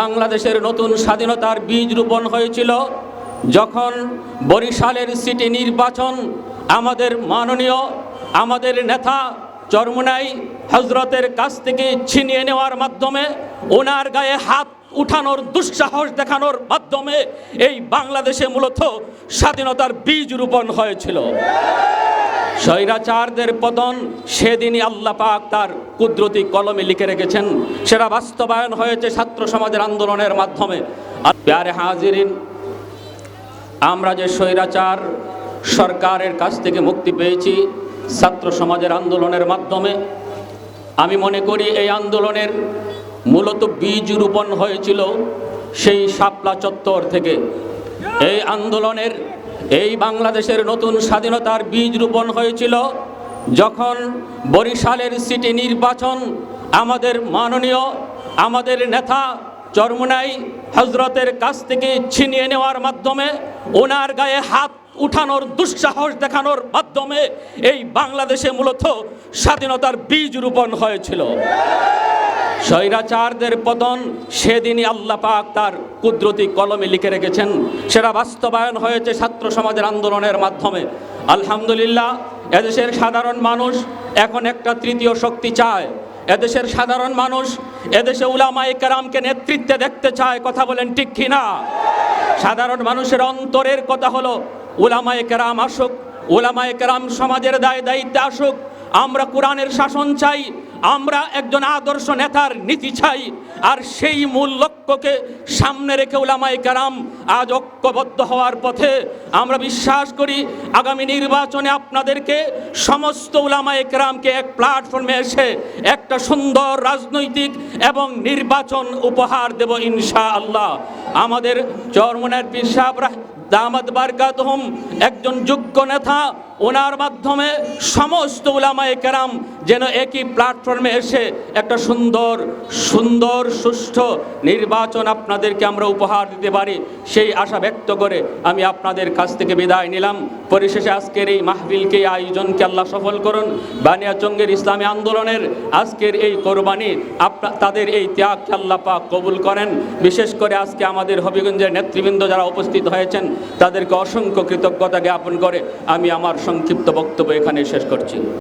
বাংলাদেশের নতুন স্বাধীনতার বীজ রোপণ হয়েছিল, যখন বরিশালের সিটি নির্বাচন আমাদের মাননীয়, আমাদের নেতা চরমুনাই হজরতের কাছ থেকে ছিনিয়ে নেওয়ার মাধ্যমে, ওনার গায়ে হাত উঠানোর দুঃসাহস দেখানোর মাধ্যমে এই বাংলাদেশে মূলত স্বাধীনতার বীজ রোপণ হয়েছিল। স্বৈরাচারদের পতন সেদিনই আল্লাহ পাক তার কুদরতি কলমে লিখে রেখেছেন। সেটা বাস্তবায়ন হয়েছে ছাত্র সমাজের আন্দোলনের মাধ্যমে। আর প্যারে হাজিরিন, আমরা যে স্বৈরাচার সরকারের কাছ থেকে মুক্তি পেয়েছি ছাত্র সমাজের আন্দোলনের মাধ্যমে, আমি মনে করি এই আন্দোলনের মূলত বীজ রোপণ হয়েছিল সেই শাপলা চত্বর থেকে। এই আন্দোলনের এই বাংলাদেশের নতুন স্বাধীনতার বীজ রোপণ হয়েছিল যখন বরিশালের সিটি নির্বাচন আমাদের মাননীয়, আমাদের নেতা চরমুনাই হজরতের কাছ থেকে ছিনিয়ে নেওয়ার মাধ্যমে ওনার গায়ে হাত উঠানোর দুঃসাহস দেখানোর মাধ্যমে এই বাংলাদেশে মূলত স্বাধীনতার বীজ রোপণ হয়েছিল। স্বৈরাচারদের পতন সেদিনই আল্লাহ পাক তার কুদরতি কলমে লিখে রেখেছেন। সেটা বাস্তবায়ন হয়েছে ছাত্র সমাজের আন্দোলনের মাধ্যমে। আলহামদুলিল্লাহ, এদেশের সাধারণ মানুষ এখন একটা তৃতীয় শক্তি চায়। এদেশের সাধারণ মানুষ এদেশে উলামায়ে কেরামকে নেতৃত্বে দেখতে চায়, কথা বলেন ঠিক কিনা? সাধারণ মানুষের অন্তরের কথা হলো, উলামায়ে কেরাম আসুক, উলামায়ে কেরাম সমাজের দায় দায়িত্বে আসুক। আমরা কোরআনের শাসন চাই আমরা একজন আদর্শ নেতার নীতি চাই। আর সেই মূল লক্ষ্যকে সামনে রেখে উলামায়ে কেরাম আজ ঐক্যবদ্ধ হওয়ার পথে আমরা বিশ্বাস করি আগামী নির্বাচনে আপনাদেরকে সমস্ত উলামায়ে কেরামকে এক প্ল্যাটফর্মে এসে একটা সুন্দর রাজনৈতিক এবং নির্বাচন উপহার দেব ইনশা আল্লাহ আমাদের চরমনের পীর দামাদ বারকাতহুম একজন যোগ্য নেতা, ওনার মাধ্যমে সমস্ত উলামায়ে কেরাম যেন একই প্ল্যাটফর্মে এসে একটা সুন্দর সুন্দর সুষ্ঠু নির্বাচন আপনাদেরকে আমরা উপহার দিতে পারি, সেই আশা ব্যক্ত করে আমি আপনাদের কাছ থেকে বিদায় নিলাম। পরিশেষে আজকের এই মাহফিলকে, এই আয়োজনকে আল্লাহ সফল করুন। বানিয়াচঙ্গের ইসলামী আন্দোলনের আজকের এই কোরবানি আপনা, তাদের এই ত্যাগকে আল্লাহ পাক কবুল করেন। বিশেষ করে আজকে আমাদের হবিগঞ্জের নেতৃবৃন্দ যারা উপস্থিত হয়েছেন, তাদেরকে অসংখ্য কৃতজ্ঞতা জ্ঞাপন করে আমি আমার সংক্ষিপ্ত বক্তব্য এখানে শেষ করছি।